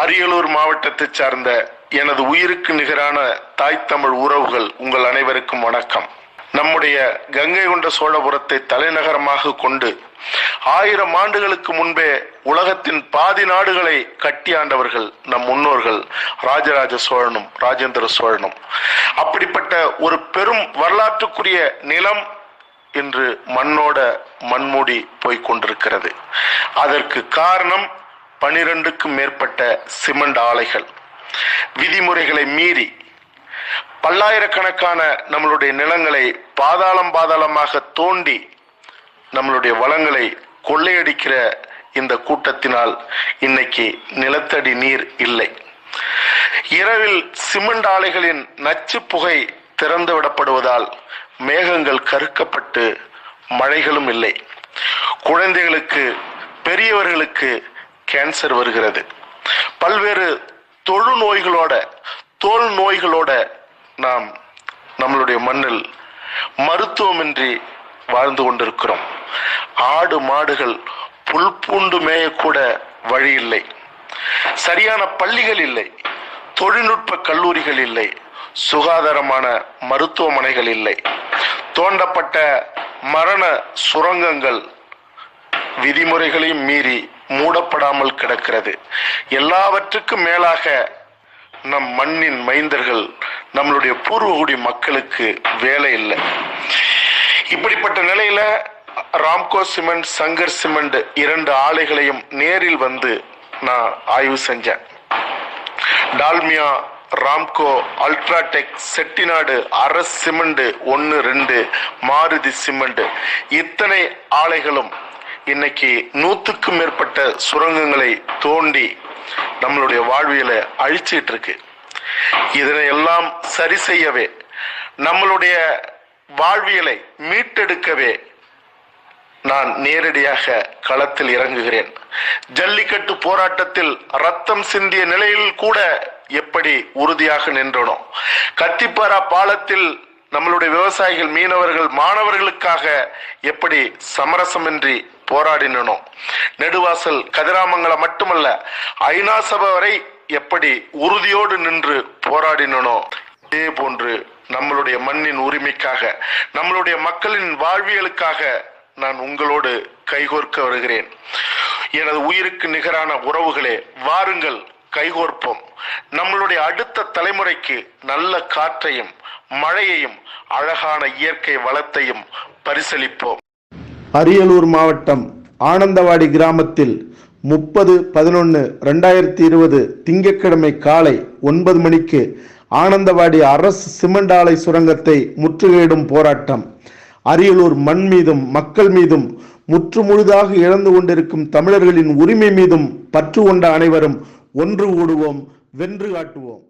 அரியலூர் மாவட்டத்தை சார்ந்த எனது உயிருக்கு நிகரான தாய் தமிழ் உறவுகள் உங்கள் அனைவருக்கும் வணக்கம். நம்முடைய கங்கை கொண்ட சோழபுரத்தை தலைநகரமாக கொண்டு ஆயிரம் ஆண்டுகளுக்கு முன்பே உலகத்தின் பாதி நாடுகளை கட்டியாண்டவர்கள் நம் முன்னோர்கள் ராஜராஜ சோழனும் ராஜேந்திர சோழனும். அப்படிப்பட்ட ஒரு பெரும் வரலாற்றுக்குரிய நிலம் இன்று மண்ணோட மண்மூடி போய்க் கொண்டிருக்கிறது. அதற்கு காரணம் பனிரெண்டுக்கும் மேற்பட்ட சிமெண்ட் ஆலைகள். விதிமுறைகளை மீறி பல்லாயிரக்கணக்கான நம்மளுடைய நிலங்களை பாதாளம் பாதாளமாக தோண்டி நம்மளுடைய வளங்களை கொள்ளையடிக்கிற இந்த கூட்டத்தினால் இன்னைக்கு நிலத்தடி நீர் இல்லை. இரவில் சிமெண்ட் ஆலைகளின் நச்சு புகை திறந்து விடப்படுவதால் மேகங்கள் கருக்கப்பட்டு மழைகளும் இல்லை. குழந்தைகளுக்கு பெரியவர்களுக்கு கேன்சர் வருகிறது. பல்வேறு தொழு நோய்களோட தோல் நோய்களோட நாம் நம்மளுடைய மண்ணில் மருத்துவமின்றி வாழ்ந்து கொண்டிருக்கிறோம். ஆடு மாடுகள் புல் பூண்டு மேயக்கூட வழி இல்லை. சரியான பள்ளிகள் இல்லை. தொழில்நுட்ப கல்லூரிகள் இல்லை. சுகாதாரமான மருத்துவமனைகள் இல்லை. தோண்டப்பட்ட மரண சுரங்கங்கள் விதிமுறைகளையும் மீறி மூடப்படாமல் கிடக்கிறது. எல்லாவற்றுக்கும் மேலாக நம் மண்ணின் மைந்தர்கள் நம்மளுடைய பூர்வகுடி மக்களுக்கு வேலை இல்லை. இப்படிப்பட்ட நிலையில ராம்கோ சிமெண்ட் சங்கர் சிமெண்ட் இரண்டு ஆலைகளையும் நேரில் வந்து நான் ஆய்வு செஞ்சேன். டால்மியா ராம்கோ அல்ட்ராடெக் செட்டிநாடு அரஸ் சிமெண்ட் ஒன்று ரெண்டு மாருதி சிமெண்ட் இத்தனை ஆலைகளும் இன்னைக்கு நூத்துக்கும் மேற்பட்ட சுரங்கங்களை தோண்டி நம்மளுடைய வாழ்வியலை அழிச்சிட்டு இருக்கு. இதனை எல்லாம் சரி செய்யவே நம்மளுடைய வாழ்வியலை மீட்டெடுக்கவே நான் நேரடியாக களத்தில் இறங்குகிறேன். ஜல்லிக்கட்டு போராட்டத்தில் ரத்தம் சிந்திய நிலையில் கூட எப்படி உறுதியாக நின்றனோ கத்திப்பாரா பாலத்தில் நம்மளுடைய விவசாயிகள் மீனவர்கள் மாணவர்களுக்காக எப்படி சமரசமின்றி போராடினோம் நெடுவாசல் கதிராமங்கலம் மட்டுமல்ல ஐநா சபை வரை எப்படி உறுதியோடு நின்று போராடினோ இதே போன்று நம்மளுடைய மண்ணின் உரிமைக்காக நம்மளுடைய மக்களின் வாழ்வியலுக்காக நான் உங்களோடு கைகோர்க்க வருகிறேன். எனது உயிருக்கு நிகரான உறவுகளே வாருங்கள் கைகோர்ப்போம். நம்மளுடைய அடுத்த தலைமுறைக்கு நல்ல காற்றையும் மழையையும் அழகான இயற்கை வளத்தையும் பரிசளிப்போம். அரியலூர் மாவட்டம் ஆனந்தவாடி கிராமத்தில் முப்பது பதினொன்று ரெண்டாயிரத்தி இருபது திங்கட்கிழமை காலை ஒன்பது மணிக்கு ஆனந்தவாடி அரசு சிமெண்ட் ஆலை சுரங்கத்தை முற்றுகையிடும் போராட்டம். அரியலூர் மண் மீதும் மக்கள் மீதும் முற்றுமுழுதாக இழந்து கொண்டிருக்கும் தமிழர்களின் உரிமை மீதும் பற்று கொண்ட அனைவரும் ஒன்று கூடுவோம் வென்று காட்டுவோம்.